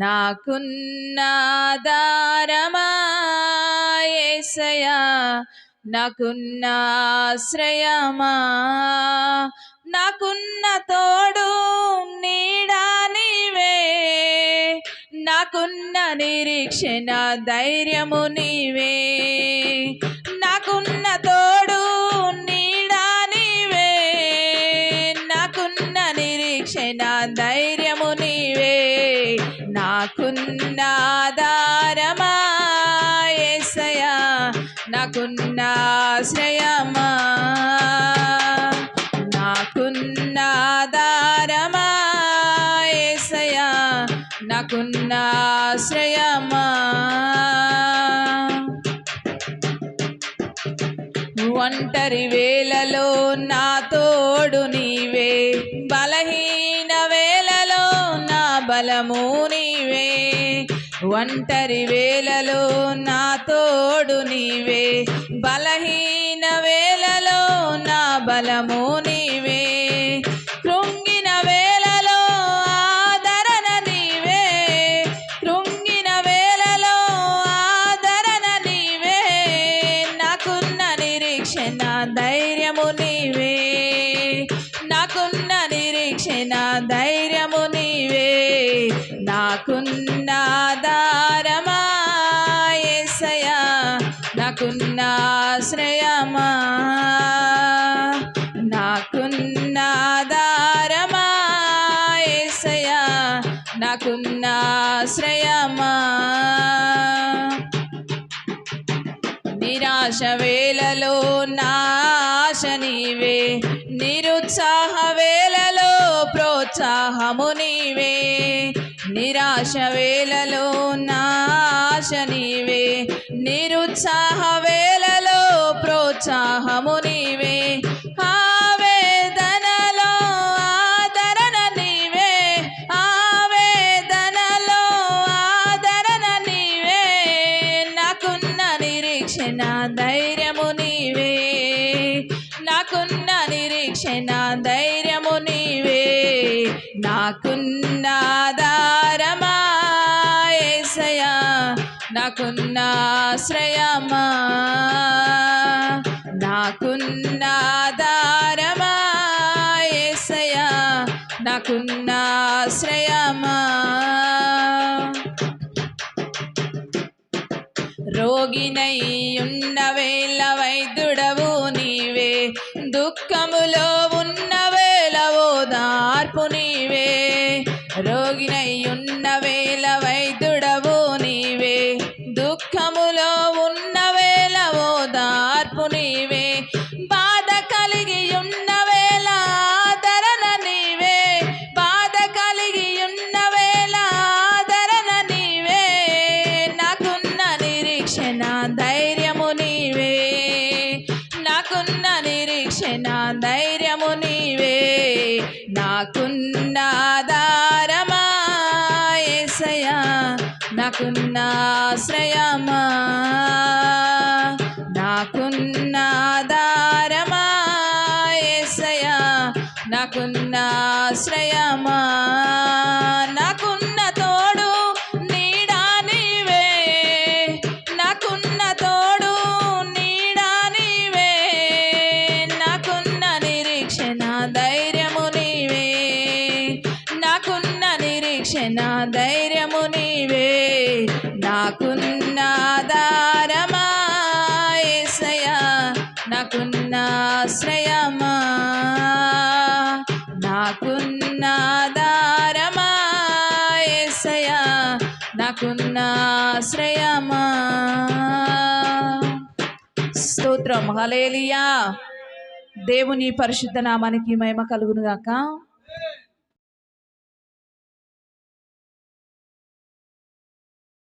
నాకున్నాదారమాయసయా నాకున్నాశ్రయమా నాకున్న తోడు నీడా నీవే నాకున్న నిరీక్షణ ధైర్యము నీవే. నాకున్న ఆధారమా ఏసయా నాకున్నాశ్రయమా? నాకున్న ఆధారమా ఏసయా నాకున్న ఆశ్రయమా ఒంటరి వేళలో నా తోడు నీవే బలము నీవే. ఒంటరి వేళలో నా తోడు నీవే. బలహీన నాకున్న ఆధారమా ఏసయా నాకున్న ఆశ్రయమా నాకున్న ఆధారమా ఏసయా నాకున్న ఆశ్రయమా నిరాశ వేళలో నాశ నీవే నిరుత్సాహ వేళలో ప్రోత్సాహము నీవే. నిరాశ వేళలో నాశ నీవే. నిరుత్సాహ వేళలో ప్రోత్సాహము నీవే. ఆవేదనలో ఆదరణ నీవే. ఆవేదనలో ఆదరణ నీవే. నాకున్న నిరీక్షణ ధైర్యము నీవే. నాకున్న నిరీక్షణ నాకున్న ఆశ్రయమా నాకున్న ఆధారమా ఏసయా నాకున్న ఆశ్రయమా రోగినై ఉన్న వేళ వైద్యుడవు నీవే. దుఃఖములో ఉన్న వేళ ఓదార్పు నీవే. మార్పు నీవే బాధ కలిగి ఉన్న వేళ ఆదరణ నీవే. బాధ కలిగి ఉన్న వేళ ఆదరణ నీవే. నాకున్న నిరీక్షణ ధైర్యము నీవే. నాకున్న నిరీక్షణ ధైర్యము నీవే. నాకున్న ఆధారమా ఏసయా నాకున్న ఆశ్రయమా? నాకున్న ఆశ్రయమా? నాకున్న తోడు నీడా నీవే? నాకున్న తోడు నీడా నీవే? నాకున్న నిరీక్షణ ధైర్యము నీవే? నాకున్న నిరీక్షణ ధైర్యము నీవే? నాకున్న ఆధారమా ఏసయ నాకున్న ఆశ్రయ నాకున్న ఆశ్రయమా? స్తోత్రం. హలేలియా దేవుని పరిశుద్ధ నామానికి మహిమ కలుగును గాక